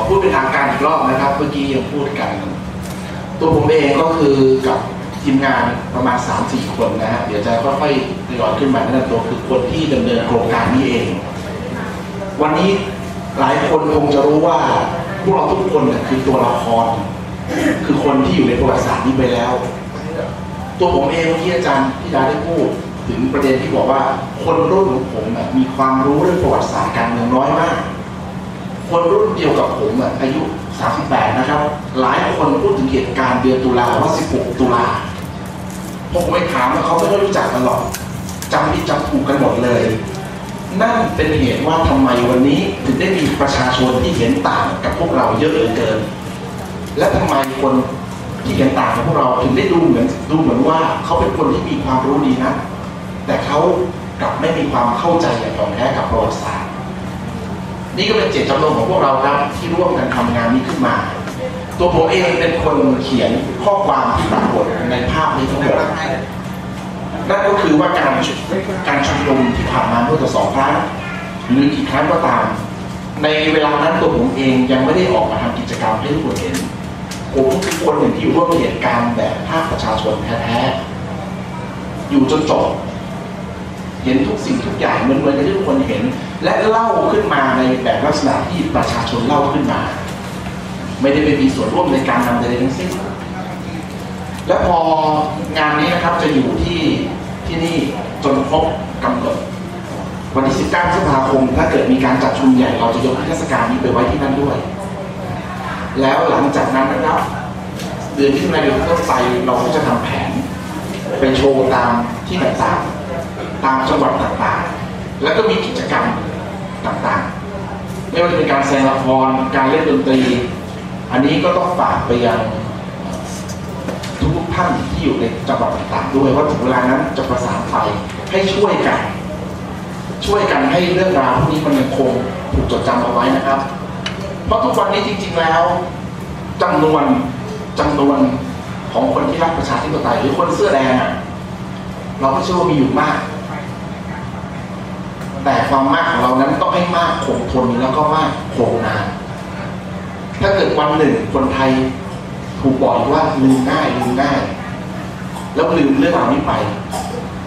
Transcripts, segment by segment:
อพูดเป็นทางการอีกรอบนะครับ เมื่อกี้ยังพูดกัน ตัวผมเองก็คือกับทีมงานประมาณ 3-4 คนนะฮะเดี๋ยวจะค่อยๆทยอยขึ้นมาแนะนำตัวคือคนที่ดำเนินโครงการนี้เอง วันนี้หลายคนคงจะรู้ว่าพวกเราทุกคนเนี่ยคือตัวละคร คือคนที่อยู่ในประวัติศาสตร์นี้ไปแล้ว ตัวผมเองเมื่อกี้อาจารย์พี่ดาได้พูด ถึงประเด็นที่บอกว่าคนรุ่นของผมมีความรู้เรื่องประวัติศาสตร์การเมืองน้อยมาก คนรุ่นเดียวกับผมอะอายุ 38 นะครับ หลายคนพูดถึงเหตุการณ์เดือนตุลาว่า 16 ตุลาพอผมไปถามแล้วเขาไม่ได้รู้จักกันหรอกจำผิดจำถูกกันหมดเลย นั่นเป็นเหตุว่าทำไมวันนี้ถึงได้มีประชาชนที่เห็นต่างกับพวกเราเยอะเหลือเกิน และทำไมคนที่เห็นต่างกับพวกเราถึงได้ดูเหมือนดูเหมือนว่าเขาเป็นคนที่มีความรู้ดีนะ แต่เขากลับไม่มีความเข้าใจอย่างถ่องแท้กับประวัติศาสตร์ นี่ก็เป็นเจตจำนงของพวกเราครับที่ร่วมกันทำงานนี้ขึ้นมา ตัวผมเองเป็นคนเขียนข้อความที่ปรากฏในภาพนี้ทั้งหมดนั่นก็คือว่าการการชุมนุมที่ผ่านมาเมื่อต่อสองครั้งหรือกี่ครั้งก็ตาม ในเวลานั้นตัวผมเองยังไม่ได้ออกมาทำกิจกรรมให้ทุกคนเห็นผมคือคนหนึ่งที่อยู่ร่วมเหตุการณ์แบบภาคประชาชนแท้ๆอยู่จนจบ เห็นทุกสิ่งทุกอย่างเหมือนเหมือนกับที่ทุกคนเห็น และเล่าขึ้นมาในแบบลักษณะที่ประชาชนเล่าขึ้นมา ไม่ได้ไปมีส่วนร่วมในการนำใดๆทั้งสิ้นและพองานนี้นะครับจะอยู่ที่ที่นี่จนครบกำหนดวันที่ 19พฤษภาคม ถ้าเกิดมีการจัดชุมใหญ่ เราจะยกเทศกาลนี้ไปไว้ที่นั่นด้วย แล้วหลังจากนั้นนะครับ เดือนที่มาเดือนต้นไปเราก็จะทำแผน ไปโชว์ตามที่ต่างๆ ตามจังหวัดต่างๆ แล้วก็มีกิจกรรมต่างๆ ไม่ว่าจะเป็นการแสดงละคร การเล่นดนตรี อันนี้ก็ต้องฝากไปยังทุกท่านที่อยู่ในจังหวัดต่างๆ ด้วยว่าถึงเวลานั้นจะประสานไปให้ช่วยกัน ช่วยกันให้เรื่องราวพวกนี้มันยังคงถูกจดจำเอาไว้นะครับ เพราะทุกวันนี้จริง ๆแล้วจำนวนจำนวนของคนที่รักประชาธิปไตยหรือคนเสื้อแดงอะเราก็เชื่อว่ามีอยู่มาก แต่ความมากของเรานั้นต้องให้มากคงทนแล้วก็มากคงนาน ถ้าเกิดวันหนึ่งคนไทยถูกบอกว่าลืมง่ายลืมง่ายแล้วลืมเรื่องราวนี้ไป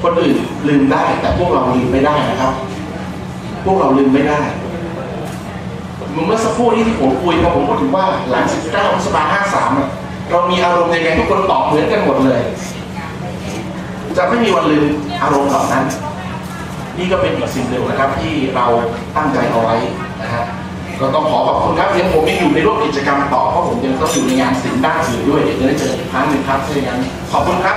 คนอื่นลืมได้ แต่พวกเราลืมไม่ได้นะครับ พวกเราลืมไม่ได้เมื่อสักครู่นี้ที่ผมคุยพอผมพูดถึงว่าหลัง 19พฤษภา53อะเรามีอารมณ์ยังไงทุกคนตอบเหมือนกันหมดเลย จะไม่มีวันลืมอารมณ์เหล่านั้น นี่ก็เป็นอีกสิ่งหนึ่งนะครับที่เราตั้งใจเอาไว้นะฮะก็ต้องขอขอบคุณครับยังผมยังอยู่ในร่วมกิจกรรมต่อเพราะผมยังต้องอยู่ในงานศิลป์ด้านสื่อด้วยเดี๋ยวจะได้เจออีกครั้งหนึ่งครับถ้าอย่างนั้นขอบคุณครับ